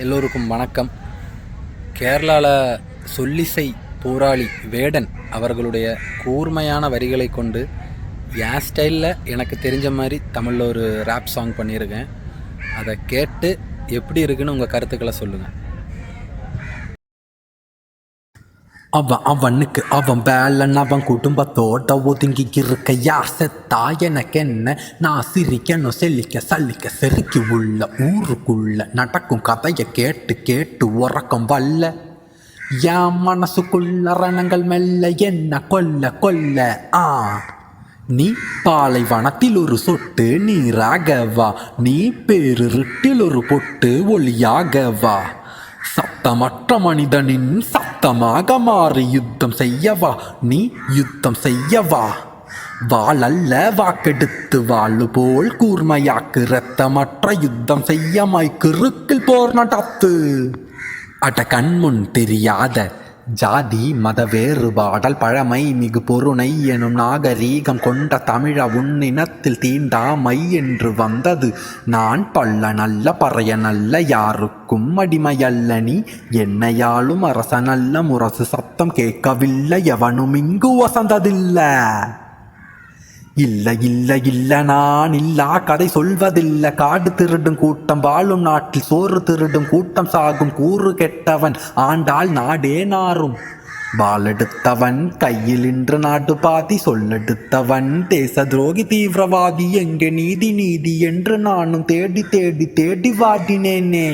எல்லோருக்கும் வணக்கம். கேரளாவில் சொல்லிசை போராளி வேடன் அவர்களுடைய கூர்மையான வரிகளை கொண்டு என் ஸ்டைலில் எனக்கு தெரிஞ்ச மாதிரி தமிழில் ஒரு ரேப் சாங் பண்ணியிருக்கேன். அதை கேட்டு எப்படி இருக்குன்னு உங்கள் கருத்துக்களை சொல்லுங்கள் அவன் அவனுக்கு அவன் வேலன் அவன் குடும்பத்தோட ஒதுங்கி இருக்க யார் செத்தா? எனக்கு என்ன நான் சிரிக்கணும் செல்லிக்க சல்லிக்க செருக்கி உள்ள ஊருக்குள்ள நடக்கும் கதையை கேட்டு கேட்டு உறக்கம் வல்ல. என் மனசுக்குள்ள ரணங்கள் மெல்ல என்ன கொல்ல கொல்ல. ஆ நீ பாலைவனத்தில் ஒரு சொட்டு நீராகவா நீ பேருருட்டில் ஒரு பொட்டு ஒளியாகவா சத்தமற்ற மனிதனின் சத்தமாக மாறி. யுத்தம் செய்யவா? நீ யுத்தம் செய்யவா? வாழல்ல வாக்கெடுத்து வாழு போல் கூர்மையாக்கு ரத்தமற்ற யுத்தம் செய்யமாய் கிறுக்கில் போர் நடத்து. அட கண்முன் தெரியாத ஜாதி மத வேறுபாடல் பழமை மிகு பொருணை எனும் நாகரீகம் கொண்ட தமிழ உன்னினத்தில் தீண்டாமை என்று வந்தது. நான் பள்ள நல்ல பறைய நல்ல யாருக்கும் அடிமையல்ல நீ. என்னையாளும் அரசனல்ல முரசு சத்தம் கேட்கவில்லை எவனும் இங்கு வசந்ததில்லை. இல்ல இல்ல இல்ல நான் இல்லா கதை சொல்வதில்ல. காடு திருடும் கூட்டம் வாழும் நாட்டில் சோறு திருடும் கூட்டம் சாகும் கூறு கெட்டவன் ஆண்டால் நாடே நாரும் வாளெடுத்தவன் கையில் இன்று நாட்டு பாதி சொல்லெடுத்தவன் தேச துரோகி தீவிரவாதி. எங்கே நீதி நீதி என்று நானும் தேடி தேடி தேடி வாடினேனே.